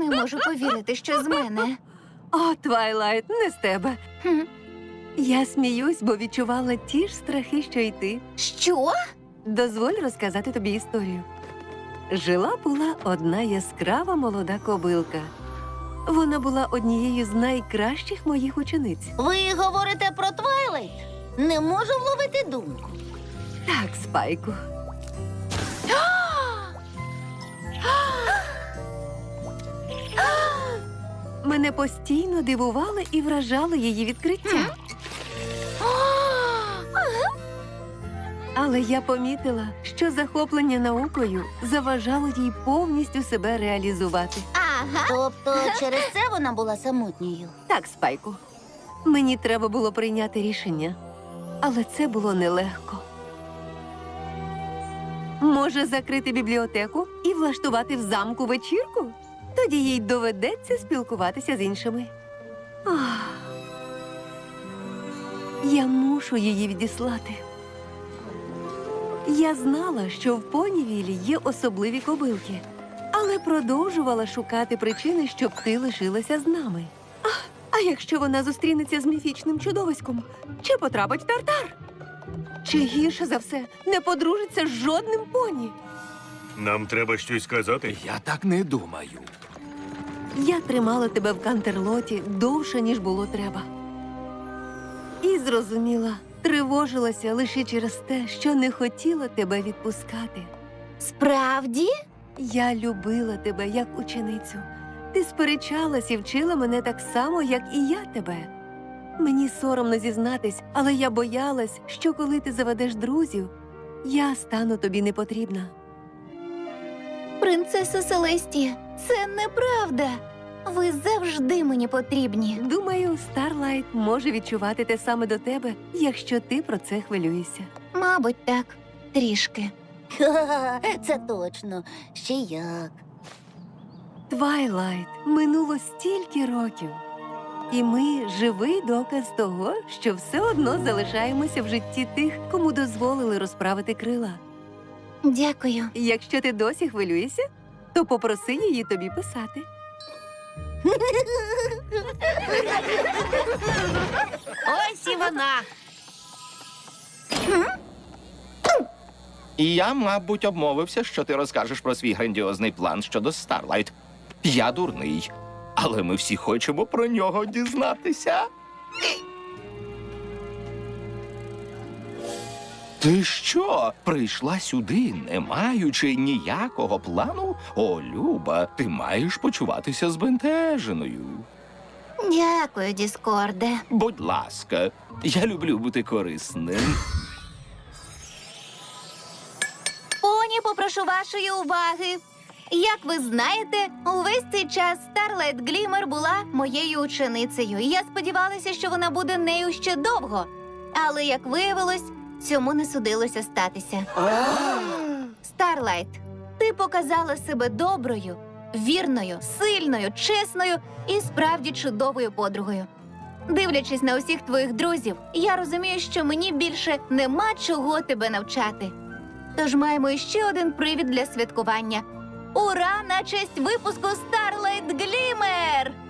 Не можу повірити, що з мене. О, Твайлайт, не з тебе. Хм. Я сміюсь, бо відчувала ті ж страхи, що й ти. Що? Дозволь розказати тобі історію. Жила була одна яскрава молода кобилка. Вона була однією з найкращих моїх учениць. Ви говорите про Твайлайт? Не можу вловити думку. Так, спайку. Мене постійно дивували і вражали її відкриття. Але я помітила, що захоплення наукою заважало їй повністю себе реалізувати. Ага. Тобто через це вона була самотньою. Так, спайку. Мені треба було прийняти рішення, але це було нелегко. Може, закрити бібліотеку і влаштувати в замку вечірку? Тоді їй доведеться спілкуватися з іншими. Ах. Я мушу її відіслати. Я знала, що в понівілі є особливі кобилки, але продовжувала шукати причини, щоб ти лишилася з нами. А, а якщо вона зустрінеться з міфічним чудовиськом, чи потрапить в тартар? Чи гірше за все не подружиться з жодним поні? Нам треба щось сказати. Я так не думаю. Я тримала тебе в кантерлоті довше, ніж було треба. І зрозуміла, тривожилася лише через те, що не хотіла тебе відпускати. Справді? Я любила тебе як ученицю. Ти сперечалась і вчила мене так само, як і я тебе. Мені соромно зізнатись, але я боялась, що коли ти заведеш друзів, я стану тобі непотрібна. Принцеса Селестія, це неправда. Ви завжди мені потрібні. Думаю, Старлайт може відчувати те саме до тебе, якщо ти про це хвилюєшся. Мабуть, так, трішки. Це точно. Ще як. Твайлайт минуло стільки років. І ми живий доказ того, що все одно залишаємося в житті тих, кому дозволили розправити крила. Дякую. Якщо ти досі хвилюєшся, то попроси її тобі писати. Ось і вона. І я, мабуть, обмовився, що ти розкажеш про свій грандіозний план щодо Старлайт. Я дурний, але ми всі хочемо про нього дізнатися. Ти що, прийшла сюди, не маючи ніякого плану? О, Люба, ти маєш почуватися збентеженою. Дякую, Діскорде. Будь ласка, я люблю бути корисним. Поні, попрошу вашої уваги. Як ви знаєте, увесь цей час Старлайт Глімер була моєю ученицею, і я сподівалася, що вона буде нею ще довго. Але як виявилось, цьому не судилося статися. Старлайт, ти показала себе доброю, вірною, сильною, чесною і справді чудовою подругою. Дивлячись на усіх твоїх друзів, я розумію, що мені більше нема чого тебе навчати. Тож маємо іще один привід для святкування. Ура на честь випуску Starlight Glimmer!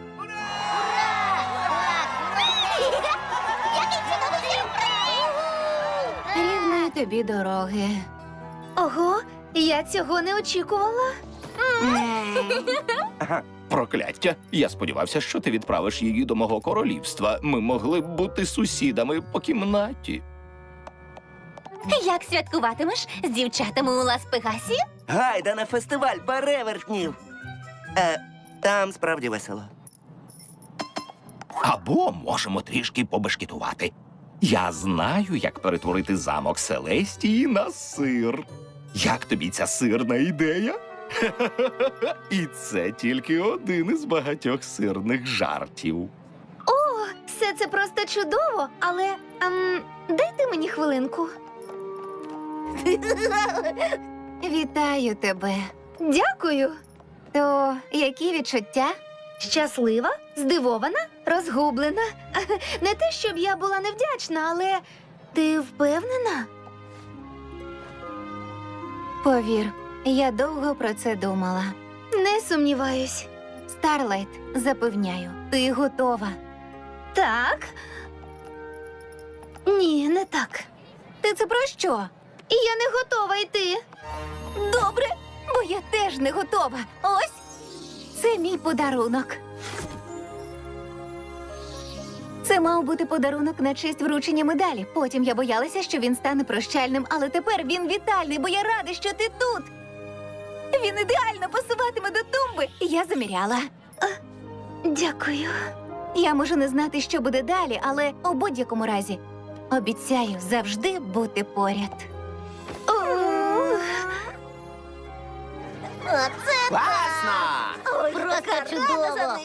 Тобі дороги. Ого, я цього не очікувала. Прокляття. Я сподівався, що ти відправиш її до мого королівства. Ми могли б бути сусідами по кімнаті. Як святкуватимеш з дівчатами у Лас-Пегасі? Гайда на фестиваль перевертнів. Е, там справді весело. Або можемо трішки побешкетувати. Я знаю, як перетворити замок Селестії на сир. Як тобі ця сирна ідея? І це тільки один із багатьох сирних жартів. О, Все це просто чудово, але ем, дайте мені хвилинку. Вітаю тебе. Дякую. То які відчуття? Щаслива, здивована, розгублена. Не те, щоб я була невдячна, але ти впевнена? Повір, Я довго про це думала. Не сумніваюсь. Старлайт, запевняю, ти готова. Так. Ні, не так. Ти це про що? Я не готова йти. Добре, бо я теж не готова. Ось це мій подарунок. Це мав бути подарунок на честь вручення медалі. Потім я боялася, що він стане прощальним, але тепер він вітальний, бо я рада, що ти тут. Він ідеально пасуватиме до тумби. Я заміряла. А, Дякую. Я можу не знати, що буде далі, але у будь-якому разі обіцяю завжди бути поряд. Ух. Класно! Просто чудово.